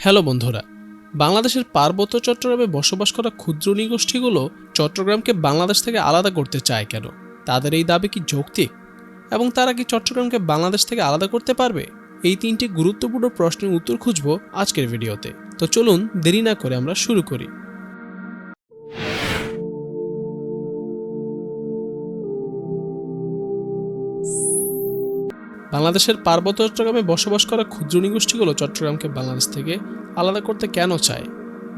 Hello বন্ধুরা, বাংলাদেশের পার্বত্য চট্টগ্রামে বসবাস করা ক্ষুদ্র নৃগোষ্ঠীগুলো চট্টগ্রামকে বাংলাদেশ থেকে আলাদা করতে চায় কেন? তাদের এই দাবি কি যৌক্তিক? এবং তারা কি চট্টগ্রামকে বাংলাদেশ থেকে আলাদা করতে পারবে? এই তিনটি গুরুত্বপূর্ণ প্রশ্নের উত্তর খুঁজব আজকের ভিডিওতে। তো চলুন দেরি না করে আমরা শুরু করি। বাংলাদেশের পার্বত্য চট্টগ্রামে বসবাস করা ক্ষুদ্র নৃগোষ্ঠীগুলো চট্টগ্রামকে বাংলাদেশ থেকে আলাদা করতে কেন চায়?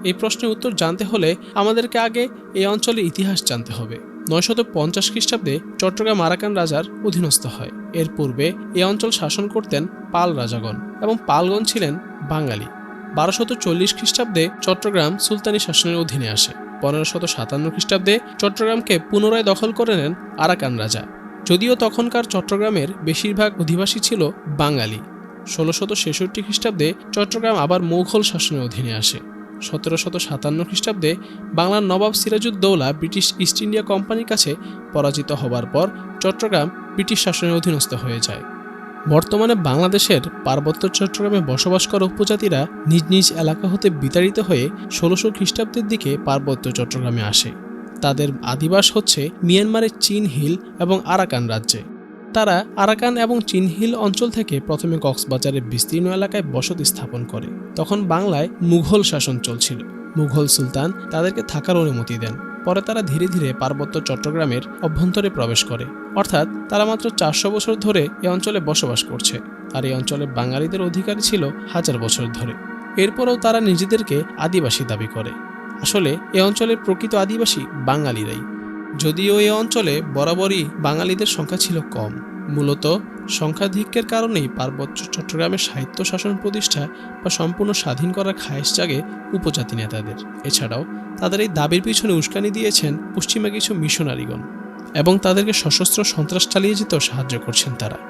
এই প্রশ্নের উত্তর জানতে হলে আমাদেরকে আগে এই অঞ্চলের ইতিহাস জানতে হবে। নয়শত পঞ্চাশ খ্রিস্টাব্দে চট্টগ্রাম আরাকান রাজার অধীনস্থ হয়। এর পূর্বে এই অঞ্চল শাসন করতেন পাল রাজাগণ এবং পালগণ ছিলেন বাঙালি। বারোশত চল্লিশ খ্রিস্টাব্দে চট্টগ্রাম সুলতানি শাসনের অধীনে আসে। পনেরোশত সাতান্ন খ্রিস্টাব্দে চট্টগ্রামকে পুনরায় দখল করে নেন আরাকান রাজা। যদিও তখনকার চট্টগ্রামের বেশিরভাগ অধিবাসী ছিল বাঙালি। ষোলোশত ছেষট্টি খ্রিস্টাব্দে চট্টগ্রাম আবার মুঘল শাসনের অধীনে আসে। সতেরোশত সাতান্ন খ্রিস্টাব্দে বাংলার নবাব সিরাজউদ্দৌলা ব্রিটিশ ইস্ট ইন্ডিয়া কোম্পানির কাছে পরাজিত হবার পর চট্টগ্রাম ব্রিটিশ শাসনের অধীনস্থ হয়ে যায়। বর্তমানে বাংলাদেশের পার্বত্য চট্টগ্রামে বসবাস করা উপজাতিরা নিজ নিজ এলাকা হতে বিতাড়িত হয়ে ষোলোশো খ্রিস্টাব্দের দিকে পার্বত্য চট্টগ্রামে আসে। তাদের আদিবাস হচ্ছে মিয়ানমারের চীন হিল এবং আরাকান রাজ্যে। তারা আরাকান এবং চীন হিল অঞ্চল থেকে প্রথমে কক্সবাজারের বিস্তীর্ণ এলাকায় বসতি স্থাপন করে। তখন বাংলায় মুঘল শাসন চলছিল। মুঘল সুলতান তাদেরকে থাকার অনুমতি দেন। পরে তারা ধীরে ধীরে পার্বত্য চট্টগ্রামের অভ্যন্তরে প্রবেশ করে। অর্থাৎ তারা মাত্র চারশো বছর ধরে এ অঞ্চলে বসবাস করছে। আর এই অঞ্চলে বাঙালিদের অধিকারী ছিল হাজার বছর ধরে। এরপরেও তারা নিজেদেরকে আদিবাসী দাবি করে। আসলে এ অঞ্চলের প্রকৃত আদিবাসী বাঙালিরাই। যদিও এ অঞ্চলে বরাবরই বাঙালিদের সংখ্যা ছিল কম, মূলত সংখ্যাধিক্যের কারণেই পার্বত্য চট্টগ্রামের সাহিত্য শাসন প্রতিষ্ঠা বা সম্পূর্ণ স্বাধীন করার খায়েশ জাগে উপজাতি নেতাদের। এছাড়াও তাদের এই দাবির পিছনে উস্কানি দিয়েছেন পশ্চিমা কিছু মিশনারিগণ এবং তাদেরকে সশস্ত্র সন্ত্রাস চালিয়ে যেতেও সাহায্য করছেন তারা।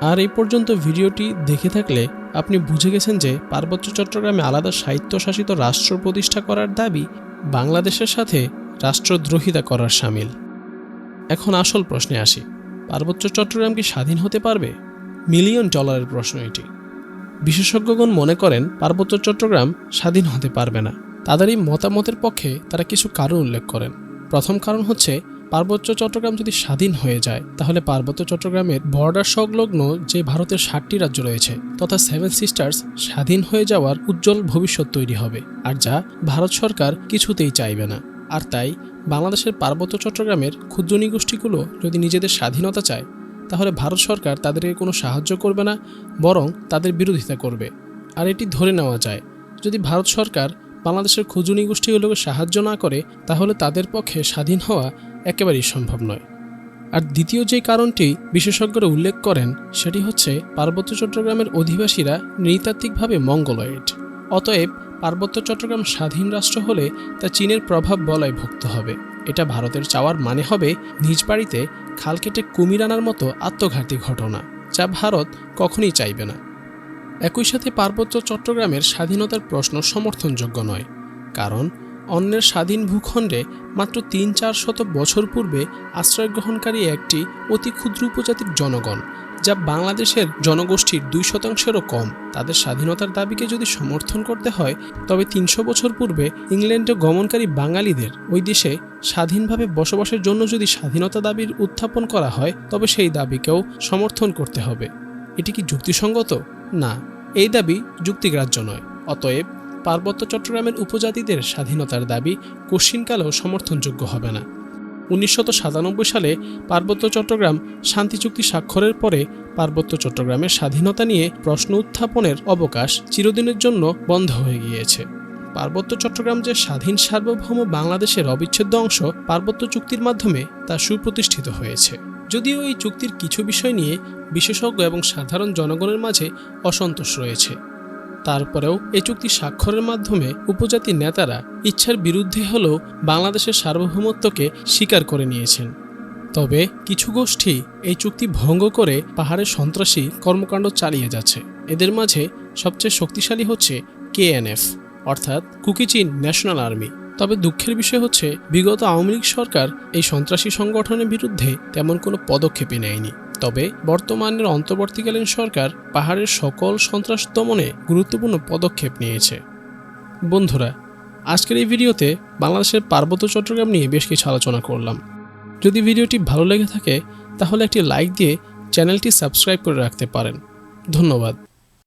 আর এই পর্যন্ত ভিডিওটি দেখে থাকলে আপনি বুঝে গেছেন যে পার্বত্য চট্টগ্রামে আলাদা স্বায়ত্তশাসিত রাষ্ট্র প্রতিষ্ঠা করার দাবি বাংলাদেশের সাথে রাষ্ট্রদ্রোহিতা করার সামিল। এখন আসল প্রশ্নে আসি, পার্বত্য চট্টগ্রাম কি স্বাধীন হতে পারবে? মিলিয়ন ডলারের প্রশ্ন এটি। বিশেষজ্ঞগণ মনে করেন পার্বত্য চট্টগ্রাম স্বাধীন হতে পারবে না। তাদের এই মতামতের পক্ষে তারা কিছু কারণ উল্লেখ করেন। প্রথম কারণ হচ্ছে পার্বত্য চট্টগ্রাম যদি স্বাধীন হয়ে যায়, তাহলে পার্বত্য চট্টগ্রামের বর্ডার সংলগ্ন যে ভারতের ষাটটি রাজ্য রয়েছে, তথা সেভেন সিস্টার্স স্বাধীন হয়ে যাওয়ার উজ্জ্বল ভবিষ্যৎ তৈরি হবে, আর যা ভারত সরকার কিছুতেই চাইবে না। আর তাই, বাংলাদেশের পার্বত্য চট্টগ্রামের ক্ষুদ্র নিগোষ্ঠীগুলো যদি নিজেদের স্বাধীনতা চায়, তাহলে ভারত সরকার তাদেরকে কোনো সাহায্য করবে না, বরং তাদের বিরোধিতা করবে। আর এটি ধরে নেওয়া যায়, যদি ভারত সরকার বাংলাদেশের ক্ষুদ্র নিগোষ্ঠীগুলোকে সাহায্য না করে, তাহলে তাদের পক্ষে স্বাধীন হওয়া একেবারেই সম্ভব নয়। আর দ্বিতীয় যে কারণটি বিশেষজ্ঞরা উল্লেখ করেন, সেটি হচ্ছে পার্বত্য চট্টগ্রামের অধিবাসীরা নৃতাত্ত্বিকভাবে মঙ্গলয়েড। অতএব পার্বত্য চট্টগ্রাম স্বাধীন রাষ্ট্র হলে তা চীনের প্রভাব বলয় ভুক্ত হবে। এটা ভারতের চাওয়ার মানে হবে নিজ বাড়িতে খাল কেটে কুমির আনার মতো আত্মঘাতী ঘটনা, যা ভারত কখনই চাইবে না। একই সাথে পার্বত্য চট্টগ্রামের স্বাধীনতার প্রশ্ন সমর্থনযোগ্য নয়, কারণ অন্যের স্বাধীন ভূখণ্ডে মাত্র তিন চার শত বছর পূর্বে আশ্রয় গ্রহণকারী একটি অতি ক্ষুদ্র উপজাতির জনগণ, যা বাংলাদেশের জনগোষ্ঠীর দুই শতাংশেরও কম, তাদের স্বাধীনতার দাবিকে যদি সমর্থন করতে হয়, তবে তিনশো বছর পূর্বে ইংল্যান্ডে গমনকারী বাঙালিদের ওই দেশে স্বাধীনভাবে বসবাসের জন্য যদি স্বাধীনতা দাবির উত্থাপন করা হয়, তবে সেই দাবিকেও সমর্থন করতে হবে। এটি কি যুক্তিসঙ্গত? না। এই দাবি যুক্তিগ্রাহ্য নয়। অতএব পার্বত্য চট্টগ্রামের উপজাতিদের স্বাধীনতার দাবি কশিনকালেও সমর্থনযোগ্য হবে না। উনিশশত সালে পার্বত্য চট্টগ্রাম শান্তি চুক্তি স্বাক্ষরের পরে পার্বত্য চট্টগ্রামের স্বাধীনতা নিয়ে প্রশ্ন উত্থাপনের অবকাশ চিরদিনের জন্য বন্ধ হয়ে গিয়েছে। পার্বত্য চট্টগ্রাম যে স্বাধীন সার্বভৌম বাংলাদেশের অবিচ্ছেদ্য অংশ পার্বত্য চুক্তির মাধ্যমে তা সুপ্রতিষ্ঠিত হয়েছে। যদিও এই চুক্তির কিছু বিষয় নিয়ে বিশেষজ্ঞ এবং সাধারণ জনগণের মাঝে অসন্তোষ রয়েছে। তারপরেও এই চুক্তি স্বাক্ষরের মাধ্যমে উপজাতি নেতারা ইচ্ছার বিরুদ্ধে হলেও বাংলাদেশের সার্বভৌমত্বকে স্বীকার করে নিয়েছেন। তবে কিছু গোষ্ঠী এই চুক্তি ভঙ্গ করে পাহাড়ে সন্ত্রাসী কর্মকাণ্ড চালিয়ে যাচ্ছে। এদের মাঝে সবচেয়ে শক্তিশালী হচ্ছে কেএনএফ, অর্থাৎ কুকিচিন ন্যাশনাল আর্মি। তবে দুঃখের বিষয় হচ্ছে, বিগত আওয়ামী লীগ সরকার এই সন্ত্রাসী সংগঠনের বিরুদ্ধে তেমন কোনো পদক্ষেপই নেয়নি। তবে বর্তমানের অন্তর্বর্তীকালীন সরকার পাহাড়ের সকল সন্ত্রাস দমনে গুরুত্বপূর্ণ পদক্ষেপ নিয়েছে। বন্ধুরা, আজকের এই ভিডিওতে বাংলাদেশের পার্বত্য চট্টগ্রাম নিয়ে বেশ কিছু আলোচনা করলাম। যদি ভিডিওটি ভালো লেগে থাকে, তাহলে একটি লাইক দিয়ে চ্যানেলটি সাবস্ক্রাইব করে রাখতে পারেন। ধন্যবাদ।